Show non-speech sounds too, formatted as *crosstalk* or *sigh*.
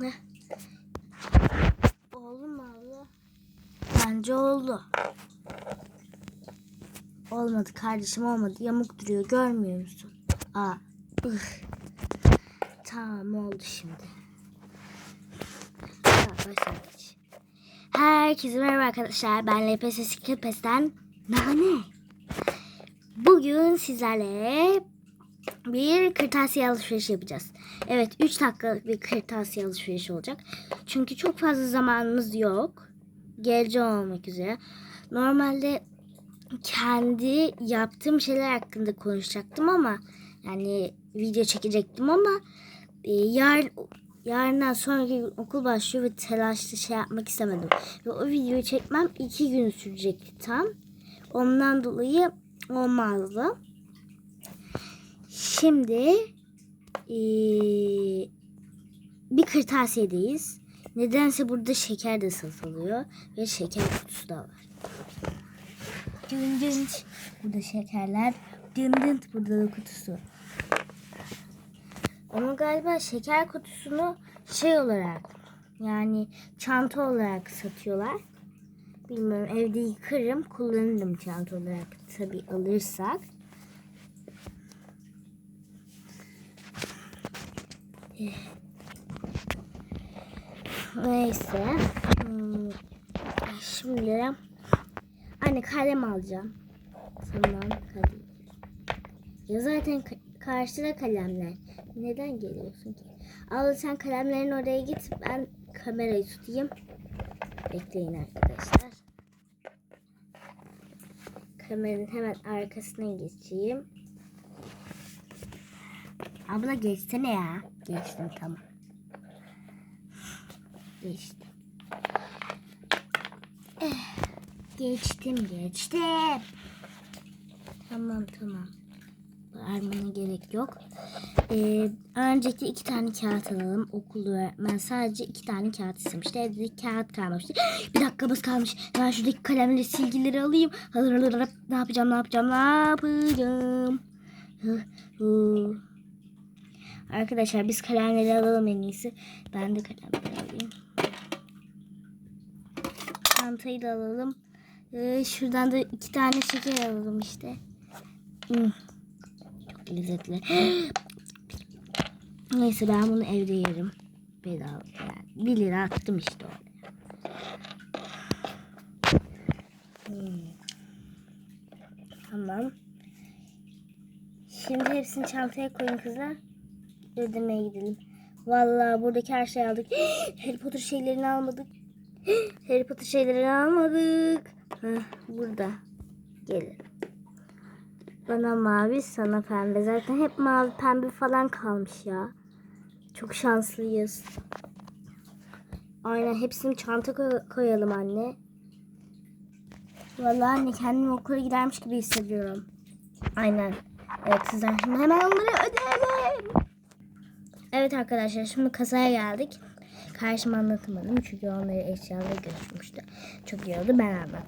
Heh. Oldu mu abla? Bence oldu. Olmadı kardeşim olmadı. Yamuk duruyor görmüyor musun? Aa. ıh. Tamam oldu şimdi. Başlangıç. Herkese merhaba arkadaşlar. Ben LPS Skilpes'ten Nane. Bugün sizlerle bir kırtasiye alışverişi yapacağız. Evet 3 dakikalık bir kırtasiye alışverişi olacak. Çünkü çok fazla zamanımız yok. Gece olmak üzere. Normalde kendi yaptığım şeyler hakkında konuşacaktım ama yani video çekecektim ama e, yarın yarından sonraki okul başlıyor ve telaşlı şey yapmak istemedim. Ve o videoyu çekmem iki gün sürecekti tam. Ondan dolayı olmazdı. Şimdi eee, bir kırtasiyedeyiz. Nedense burada şeker de satılıyor ve şeker kutusu da var. Dın dın. Burada şekerler. Dın dın. Burada da kutusu. Ama galiba şeker kutusunu şey olarak yani çanta olarak satıyorlar. Bilmiyorum evde yıkarım kullanırım çanta olarak tabi alırsak. Neyse. Hmm. Şimdi anne kalem alacağım. Tamam hadi. Ya zaten ka- karşıda kalemler. Neden geliyorsun ki? Abla sen kalemlerin oraya git. Ben kamerayı tutayım. Bekleyin arkadaşlar. Kameranın hemen arkasına geçeyim. Abla geçsene ya. Geçtim tamam. Geçtim. Geçtim geçtim. Tamam tamam. Bağırmana gerek yok. Ee, öncelikle iki tane kağıt alalım. Okulda öğretmen sadece iki tane kağıt istemişti. Evde de kağıt kalmıştı. *gasps* Bir dakikamız kalmış. Ben şuradaki kalemleri silgileri alayım. Ne yapacağım ne yapacağım ne yapacağım. Arkadaşlar biz kalemleri alalım en iyisi. Ben de kalemleri alayım. Çantayı da alalım. Ee, şuradan da iki tane şeker alalım işte. Hmm. Çok lezzetli. *gasps* Neyse ben bunu evde yerim. Bedava yani. 1 lira attım işte oraya. Hmm. Tamam. Şimdi hepsini çantaya koyun kızlar. Ödemeye gidelim. Vallahi buradaki her şeyi aldık. *gasps* Harry Potter şeylerini almadık. *gasps* Harry Potter şeylerini almadık. Heh, burada. Gelin. Bana mavi sana pembe. Zaten hep mavi pembe falan kalmış ya. Çok şanslıyız. Aynen hepsini çanta koy- koyalım anne. Vallahi anne kendimi okula gidermiş gibi hissediyorum. Aynen. Evet kızlar şimdi hemen onları ödeyelim. Evet arkadaşlar şimdi kasaya geldik. Karşıma anlatamadım çünkü onları eşyaları görüşmüştü. Çok iyi oldu ben anlattım.